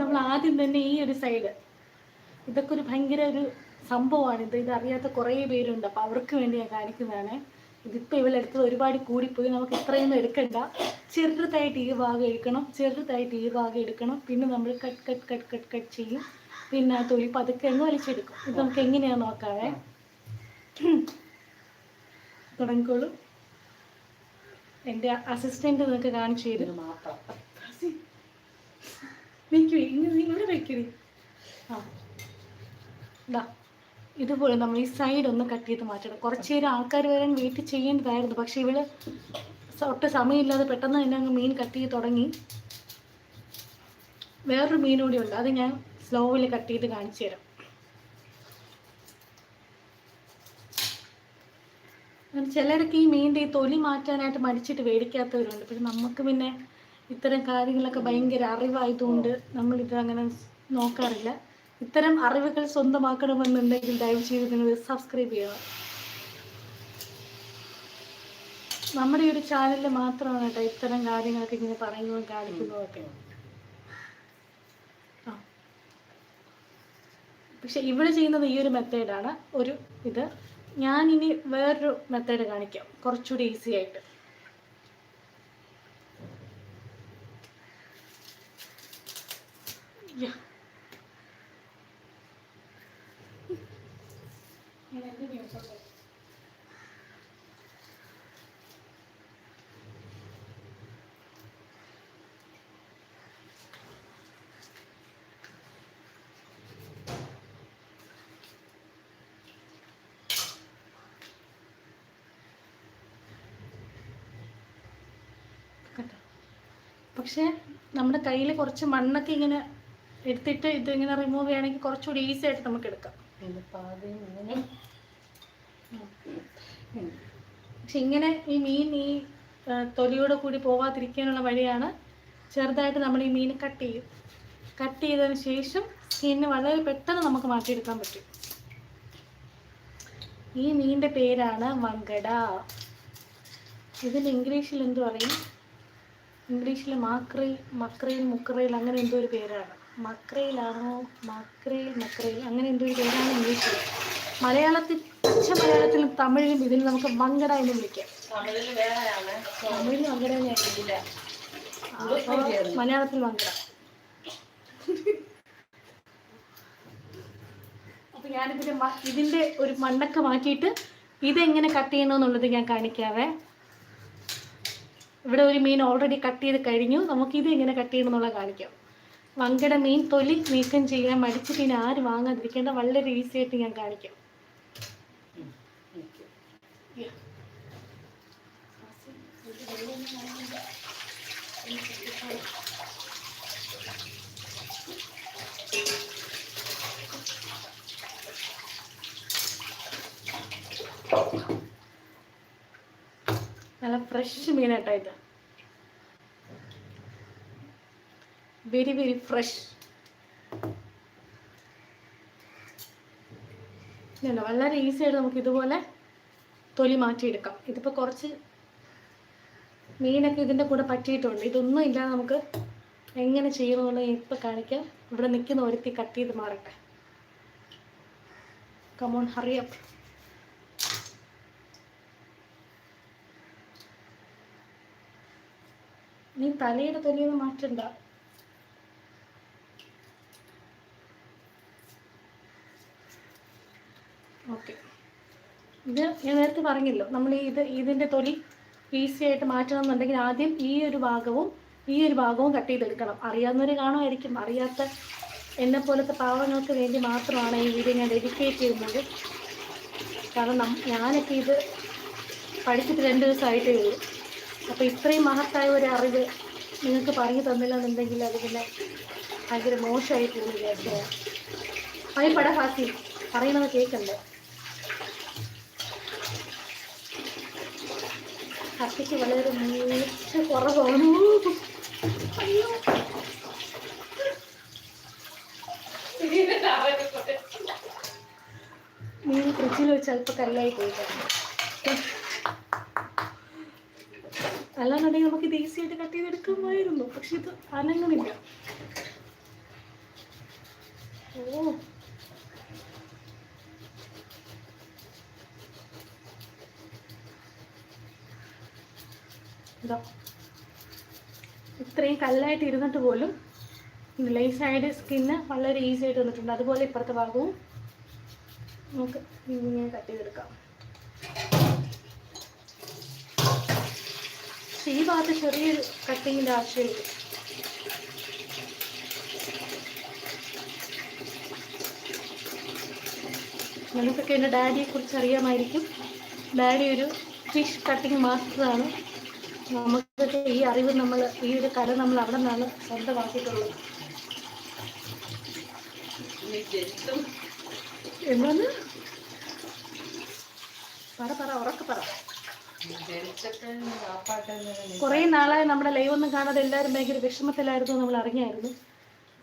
നമ്മൾ ആദ്യം തന്നെ ഈ ഒരു സൈഡ് ഇതൊക്കെ ഒരു ഭയങ്കര ഒരു സംഭവമാണ്. ഇത് ഇത് അറിയാത്ത കുറേ പേരുണ്ട്. അപ്പോൾ അവർക്ക് വേണ്ടി ഞാൻ കാണിക്കുന്നതാണ്. ഇതിപ്പോൾ ഇവളെടുത്തത് ഒരുപാട് കൂടിപ്പോയി. നമുക്ക് ഇത്രയൊന്നും എടുക്കണ്ട. ചെറുതായിട്ട് ഈ ഭാഗം എടുക്കണം. ചെറുതായിട്ട് ഈ ഭാഗം എടുക്കണം. പിന്നെ നമ്മൾ cut cut cut cut cut ചെയ്യും. പിന്നെ ആ തൊലി പതുക്കെ അങ്ങ് വലിച്ചെടുക്കും. ഇത് നമുക്ക് എങ്ങനെയാണെന്ന് നോക്കാവേ? തുടങ്ങിക്കോളൂ. എന്റെ അസിസ്റ്റന്റ് നിങ്ങൾക്ക് കാണിച്ചു തരും. മാത്രം. ആ. ഇതാ ഇതുപോലെ നമ്മൾ ഈ സൈഡ് ഒന്ന് കട്ട് ചെയ്ത് മാറ്റണം. കുറച്ച് നേരം ആൾക്കാർ വരാൻ വെയിറ്റ് ചെയ്യേണ്ടതായിരുന്നു. പക്ഷെ ഇവൾ ഒട്ടും സമയമില്ലാതെ പെട്ടെന്ന് തന്നെ അങ്ങ് മീൻ കട്ട് ചെയ്ത് തുടങ്ങി. വേറൊരു മീൻ കൂടി ഉണ്ട്. അത് ഞാൻ സ്ലോവിൽ കട്ട് ചെയ്ത് കാണിച്ചു തരാം. ചിലരൊക്കെ ഈ മീനിന്റെ ഈ തൊലി മാറ്റാനായിട്ട് മടിച്ചിട്ട് മേടിക്കാത്തവരുണ്ട് പക്ഷെ നമുക്ക് പിന്നെ ഇത്തരം കാര്യങ്ങളൊക്കെ ഭയങ്കര അറിവായതുകൊണ്ട് നമ്മളിത് അങ്ങനെ നോക്കാറില്ല. ഇത്തരം അറിവുകൾ സ്വന്തമാക്കണമെന്നുണ്ടെങ്കിൽ ദയവ് ചെയ്ത് നിങ്ങൾ സബ്സ്ക്രൈബ് ചെയ്യുക നമ്മുടെ ഒരു ചാനലിൽ മാത്രമാണ് കേട്ടോ ഇത്തരം കാര്യങ്ങളൊക്കെ ഇങ്ങനെ പറയുന്നതും കാണിക്കുന്നതൊക്കെ പക്ഷെ ഇവിടെ ചെയ്യുന്നത് ഈ ഒരു മെത്തേഡാണ് ഒരു ഇത്. ഞാനിനി വേറൊരു മെത്തേഡ് കാണിക്കാം. കുറച്ചുകൂടി ഈസി ആയിട്ട് യാ. ഞാൻ എന്റെ news ഒക്കെ കേട്ടോ പക്ഷേ നമ്മുടെ കയ്യിൽ കുറച്ച് മണ്ണൊക്കെ ഇങ്ങനെ എടുത്തിട്ട് ഇത് ഇങ്ങനെ റിമൂവ് ചെയ്യണമെങ്കിൽ കുറച്ചുകൂടി ഈസി ആയിട്ട് നമുക്ക് എടുക്കാം. പക്ഷെ ഇങ്ങനെ ഈ മീൻ ഈ തൊലിയോടെ കൂടി പോവാതിരിക്കാനുള്ള വഴിയാണ് ചെറുതായിട്ട് നമ്മൾ ഈ മീൻ കട്ട് ചെയ്യും. കട്ട് ചെയ്തതിന് ശേഷം സ്കിന്ന് വളരെ പെട്ടെന്ന് നമുക്ക് മാറ്റിയെടുക്കാൻ പറ്റും. ഈ മീനിന്റെ പേരാണ് മങ്കട ഇതിന് ഇംഗ്ലീഷിൽ എന്തു പറയും? ഇംഗ്ലീഷിൽ മാക്രയിൽ മക്രയിൽ മുക്രയിൽ അങ്ങനെ എന്തോ ഒരു പേരാണ്. മക്രയിലാണോ മക്രയിൽ മക്രയിൽ അങ്ങനെ എന്തോ ഒരു പേരാണ് ഇംഗ്ലീഷിൽ മലയാളത്തിൽ പച്ച മലയാളത്തിലും തമിഴിലും ഇതിന് നമുക്ക് വങ്കട എന്ന് വിളിക്കാം. തമിഴിൽ വങ്കട ഇല്ല. അപ്പോൾ മലയാളത്തിൽ വങ്കട അപ്പൊ ഞാനിതിന്റെ ഇതിന്റെ ഒരു മണ്ണൊക്കെ മാറ്റിയിട്ട് ഇതെങ്ങനെ കട്ട് ചെയ്യണമെന്നുള്ളത് ഞാൻ കാണിക്കാവേ. ഇവിടെ ഒരു മീൻ ഓൾറെഡി കട്ട് ചെയ്ത് കഴിഞ്ഞു. നമുക്ക് ഇത് എങ്ങനെ കട്ട് ചെയ്യണമെന്നുള്ള കാണിക്കാം. വങ്കട മീൻ തൊലി നീക്കം ചെയ്യാൻ മടിച്ചിട്ട് ഇനി ആര് വാങ്ങാതിരിക്കേണ്ട വളരെ ഈസി ആയിട്ട് ഞാൻ കാണിക്കാം. നല്ല ഫ്രഷ് മീനാട്ടോ ഇത്. വെരി വെരി ഫ്രഷ് ഇല്ല വളരെ ഈസി ആയിട്ട് നമുക്ക് ഇതുപോലെ തൊലി മാറ്റിയെടുക്കാം. ഇതിപ്പോൾ കുറച്ച് മീനൊക്കെ ഇതിന്റെ കൂടെ പറ്റിയിട്ടുണ്ട്. ഇതൊന്നും ഇല്ലാതെ നമുക്ക് എങ്ങനെ ചെയ്യണമെന്നുള്ളത് ഇപ്പോൾ കാണിക്കാം. ഇവിടെ നിൽക്കുന്ന ഒരുത്തി കട്ട് ചെയ്ത് മാറട്ടെ. കമോൺ ഹറിയപ്പ് നീ തലയുടെ തൊലിയൊന്നും മാറ്റണ്ട. ഓക്കെ. ഇത് ഞാൻ നേരത്തെ പറഞ്ഞല്ലോ നമ്മൾ ഇത് ഇതിന്റെ തൊലി ഈസി ആയിട്ട് മാറ്റണം എന്നുണ്ടെങ്കിൽ ആദ്യം ഈ ഒരു ഭാഗവും ഈ ഒരു ഭാഗവും കട്ട് ചെയ്തെടുക്കണം. അറിയാവുന്നവർ കാണുമായിരിക്കും. അറിയാത്ത എന്നെ പോലത്തെ പാവങ്ങൾക്ക് വേണ്ടി മാത്രമാണ് ഈ വീഡിയോ ഞാൻ ഡെഡിക്കേറ്റ് ചെയ്യുന്നത്. കാരണം ഞാനൊക്കെ ഇത് പഠിച്ചിട്ട് രണ്ട് ദിവസമായിട്ടേ ഉള്ളൂ. അപ്പോൾ ഇത്രയും മഹത്തായ ഒരു അറിവ് നിങ്ങൾക്ക് പറഞ്ഞു തന്നില്ല എന്നുണ്ടെങ്കിൽ അത് പിന്നെ ഭയങ്കര മോശമായി പോകുന്നു വിചാരിച്ചത് ഭയപ്പെടാ ഹാസി. പറയണത് കേൾക്കണ്ടേ ഹാസിക്ക് വളരെ മൂച്ച കുറവാണ്. അയ്യോ. മീൻ ഫ്രിഡ്ജിൽ വെച്ച് അല്പം കല്ലായി പോയിട്ടാണ് അല്ലാന്നുണ്ടെങ്കിൽ നമുക്ക് ഇത് ഈസി ആയിട്ട് കട്ട് ചെയ്തെടുക്കുമായിരുന്നു. പക്ഷെ ഇത് അനങ്ങുന്നില്ല ഓ. ഇതാ. ഇത്രയും കല്ലായിട്ട് ഇരുന്നിട്ട് പോലും ലൈ സൈഡ് സ്കിന്ന് വളരെ ഈസി ആയിട്ട് വന്നിട്ടുണ്ട്. അതുപോലെ ഇപ്പുറത്തെ ഭാഗവും നമുക്ക് ഇങ്ങനെ കട്ട് ചെയ്തെടുക്കാം. പക്ഷേ ഈ ഭാഗത്ത് ചെറിയൊരു കട്ടിങ്ങിന്റെ ആവശ്യമില്ല. നിങ്ങൾക്കൊക്കെ എന്റെ ഡാഡിയെ കുറിച്ച് അറിയാമായിരിക്കും. ഡാഡി ഒരു ഫിഷ് കട്ടിങ് മാസ്റ്ററാണ് നമുക്കൊക്കെ ഈ അറിവ് നമ്മൾ ഈ ഒരു കല നമ്മൾ അവിടെ നിന്നാണ് സ്വന്തമാക്കിയിട്ടുള്ളത്. എന്താണ്? പറ പറ ഉറക്കെ പറ. കുറേ നാളായി നമ്മുടെ ലൈവ് ഒന്നും കാണാതെ എല്ലാവരും ഭയങ്കര വിഷമത്തിലായിരുന്നു നമ്മൾ അറിഞ്ഞായിരുന്നു.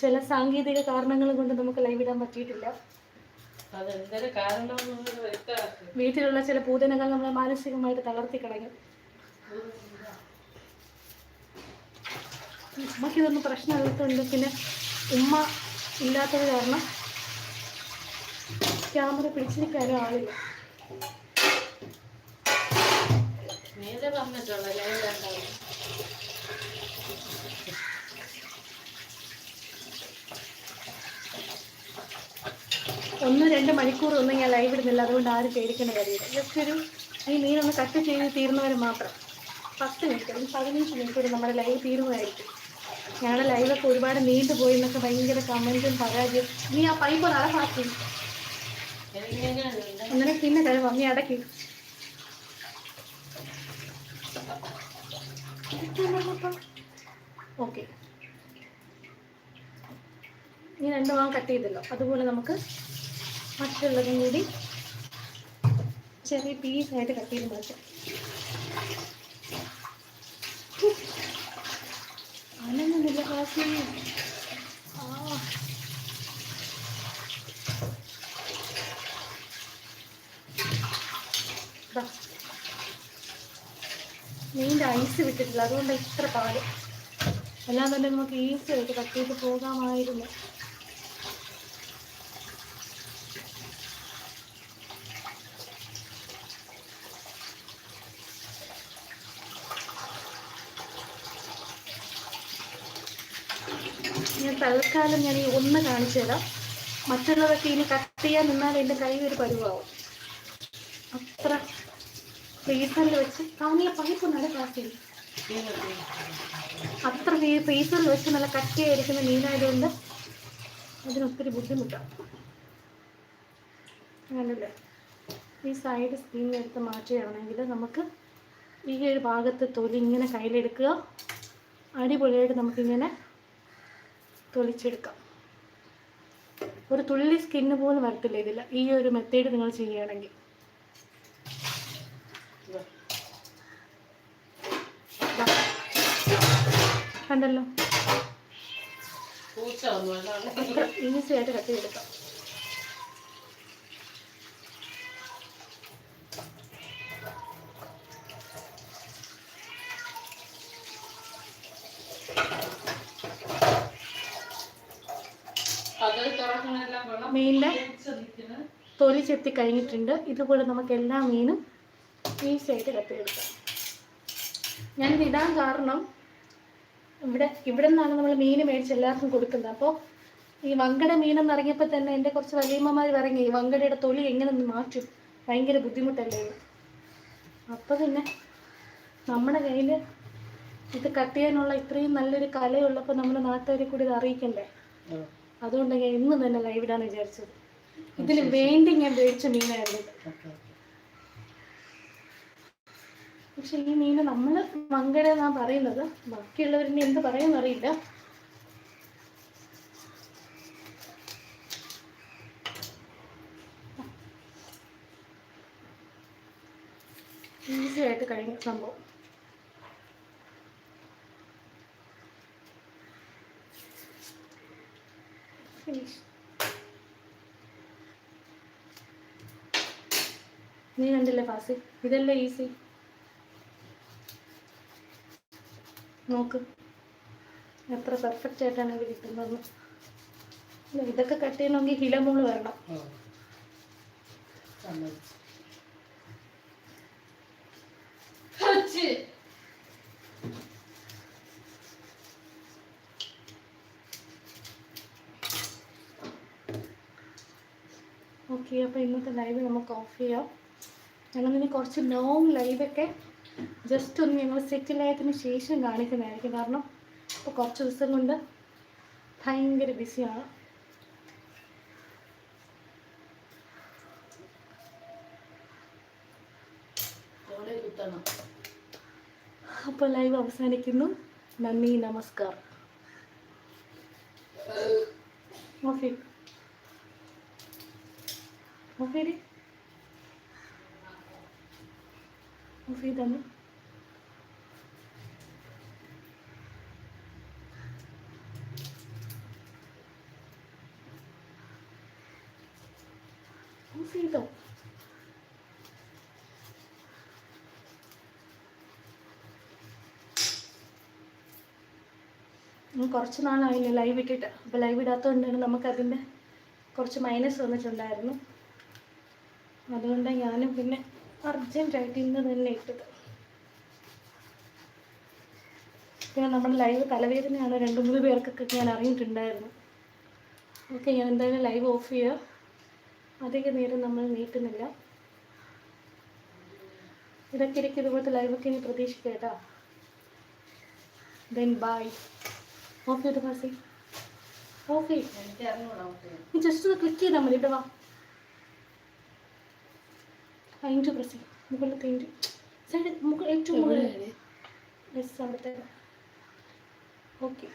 ചില സാങ്കേതിക കാരണങ്ങൾ കൊണ്ട് നമുക്ക് ലൈവ് ഇടാൻ പറ്റിയിട്ടില്ല. വീട്ടിലുള്ള ചില പൂതനകൾ നമ്മളെ മാനസികമായിട്ട് തളർത്തി കളഞ്ഞു. നമുക്കിതൊന്നും പ്രശ്നമില്ലാത്തതുണ്ട് പിന്നെ ഉമ്മ ഇല്ലാത്തത് കാരണം ക്യാമറ പിടിച്ചിരിക്കാനും ആളില്ല നീതെ ഒന്ന് രണ്ട് മണിക്കൂർ ഒന്നും ഞാൻ ലൈവ് ഇടുന്നില്ല അതുകൊണ്ട് ആരും പേടിക്കേണ്ട കാര്യമില്ല. ജസ്റ്റ് ഒരു ഈ മീനൊന്ന് കട്ട് ചെയ്ത് തീർന്നവർ മാത്രം. പത്ത് മിനിറ്റ് അല്ലെങ്കിൽ പതിനഞ്ച് മിനിറ്റ് നമ്മുടെ ലൈവ് തീരുമായിരിക്കും ഞങ്ങളുടെ ലൈവൊക്കെ ഒരുപാട് നീണ്ടു പോയി എന്നൊക്കെ ഭയങ്കര കമന്റും പരാജയം നീ ആ പൈപ്പ് നടപ്പാക്കി അങ്ങനെ പിന്നെ കഴിവ് നീ അടക്കി. ഓക്കെ. ഈ രണ്ട് ഭാഗം കട്ട് ചെയ്തല്ലോ. അതുപോലെ നമുക്ക് മറ്റുള്ളതും കൂടി ചെറിയ പീസായിട്ട് കട്ട് ചെയ്ത് മാറ്റാം. അനങ്ങുന്നില്ല ക്ലാസ്സിൽ ഐസ് വിട്ടിട്ടില്ല. അതുകൊണ്ട് ഇത്ര പാൽ എല്ലാം തന്നെ നമുക്ക് ഈസി ആയിട്ട് ചെയ്ത് പോകാമായിരുന്നു. ഞാൻ തൽക്കാലം ഞാൻ ഈ ഒന്ന് കാണിച്ചു തരാം മറ്റുള്ളതൊക്കെ ഇനി കട്ട് ചെയ്യാൻ നിന്നാൽ എന്റെ കൈ ഒരു അത്ര ഫ്രീസറിൽ വെച്ച് കാണിയ പൈപ്പ് നല്ല കാശില്ല അത്ര ഫ്രീസറിൽ വെച്ച് നല്ല കട്ടിയായിരിക്കുന്ന മീനായതുകൊണ്ട് അതിനൊത്തിരി ബുദ്ധിമുട്ടാണ് അങ്ങനല്ലേ? ഈ സൈഡ് സ്ക്രീൻ എടുത്ത് മാറ്റുകയാണെങ്കിൽ നമുക്ക് ഈ ഒരു ഭാഗത്ത് തൊലി ഇങ്ങനെ കയ്യിലെടുക്കുക. അടിപൊളിയായിട്ട് നമുക്കിങ്ങനെ തൊലിച്ചെടുക്കാം. ഒരു തുള്ളി സ്കിന്ന് പോലും വരത്തില്ല ഇതിൽ ഈ ഒരു മെത്തേഡ് നിങ്ങൾ ചെയ്യുകയാണെങ്കിൽ. കണ്ടല്ലോ. ഈസി തൊലി ചെത്തി കഴിഞ്ഞിട്ടുണ്ട്. ഇതുപോലെ നമുക്ക് എല്ലാ മീനും ഈസി ആയിട്ട് കട്ട് ചെയ്തെടുക്കാം ഞാനിത് ഇടാൻ കാരണം ഇവിടെ ഇവിടെ നിന്നാണ് നമ്മൾ മീൻ മേടിച്ച് എല്ലാവർക്കും കൊടുക്കുന്നത്. അപ്പോൾ ഈ വങ്കട മീനെന്ന് ഇറങ്ങിയപ്പോൾ തന്നെ എന്റെ കുറച്ച് വലിയമ്മമാർ ഇറങ്ങി ഈ വങ്കടയുടെ തൊലി എങ്ങനെ മാറ്റും? ഭയങ്കര ബുദ്ധിമുട്ടല്ലേ അപ്പം അപ്പോൾ പിന്നെ നമ്മുടെ കയ്യിൽ ഇത് കട്ട് ചെയ്യാനുള്ള ഇത്രയും നല്ലൊരു കലയുള്ളപ്പോൾ നമ്മുടെ നാട്ടുകാരെ കൂടി ഇത് അറിയിക്കണ്ടേ? അതുകൊണ്ട് ഞാൻ ഇന്ന് തന്നെ ലൈവ് ഇടാന്ന് വിചാരിച്ചത്. ഇതിന് വേണ്ടി ഞാൻ മേടിച്ച മീനായിരുന്നു ഇത്. പക്ഷെ ഈ മീന് നമ്മൾ മങ്കര എന്നാ പറയുന്നത്? ബാക്കിയുള്ളവരിനെ എന്ത് പറയുന്ന അറിയില്ല. ഈസി ആയിട്ട് കഴിഞ്ഞ സംഭവം. ഫിനിഷ് നീ കണ്ടില്ലേ ഫാസി ഇതല്ലേ ഈസി. നോക്ക്. എത്ര പെർഫെക്റ്റ് ആയിട്ടാണ് ഇത് കിട്ടുന്നത് ഇതൊക്കെ കട്ട് ചെയ്യണമെങ്കിൽ ഹിലമൂൾ വരണം ഓക്കെ അപ്പോൾ ഇന്നത്തെ ലൈവ് നമുക്ക് ഓഫ് ചെയ്യാം. ഞങ്ങളിനി കുറച്ച് ലോങ് ലൈവൊക്കെ ജസ്റ്റ് ഒന്ന് ഞങ്ങൾ സെറ്റിലായതിന് ശേഷം കാണിക്കുന്നതായിരിക്കും. കാരണം ഇപ്പോൾ കുറച്ച് ദിവസം കൊണ്ട് ഭയങ്കര ബിസിയാണ് അപ്പോൾ ലൈവ് അവസാനിക്കുന്നു. നന്ദി നമസ്കാരം. ഓക്കെ ഓക്കെ ഓഫ് ചെയ്താണ് ഓഫ് ചെയ്തോ ഉം, കുറച്ച് നാളായില്ല ലൈവ് ഇട്ടിട്ട്. അപ്പോൾ ലൈവ് ഇടാത്തതുകൊണ്ടാണ് നമുക്കതിന്റെ കുറച്ച് മൈനസ് വന്നിട്ടുണ്ടായിരുന്നു. അതുകൊണ്ട് ഞാനും പിന്നെ അർജന്റായിട്ട് ഇന്ന് തന്നെ ഇട്ടത്. പിന്നെ നമ്മുടെ ലൈവ് തലവേദനയാണ്. രണ്ട് മൂന്ന് പേർക്കൊക്കെ ഞാൻ അറിഞ്ഞിട്ടുണ്ടായിരുന്നു. ഓക്കെ ഞാൻ എന്തായാലും ലൈവ് ഓഫ് ചെയ്യുക അധിക നേരം നമ്മൾ നീട്ടുന്നില്ല. ഇടയ്ക്കിടയ്ക്ക് ഇതുപോലത്തെ ലൈവൊക്കെ ഇനി പ്രതീക്ഷിക്കാം കേട്ടോ. ദെൻ ബൈ ഓഫ് ചെയ്ത് പാസി ഓഫ് ചെയ്യും ജസ്റ്റ് ഒന്ന് ക്ലിക്ക് ചെയ്താൽ മതി ഇവിടെ വാ. അതിന്റെ പ്രസി. മുകളിൽ അതിന്റെ സൈഡ് മുകളിൽ ഏറ്റവും മുകളിൽ യെസ് അവിടുത്തെ. ഓക്കെ.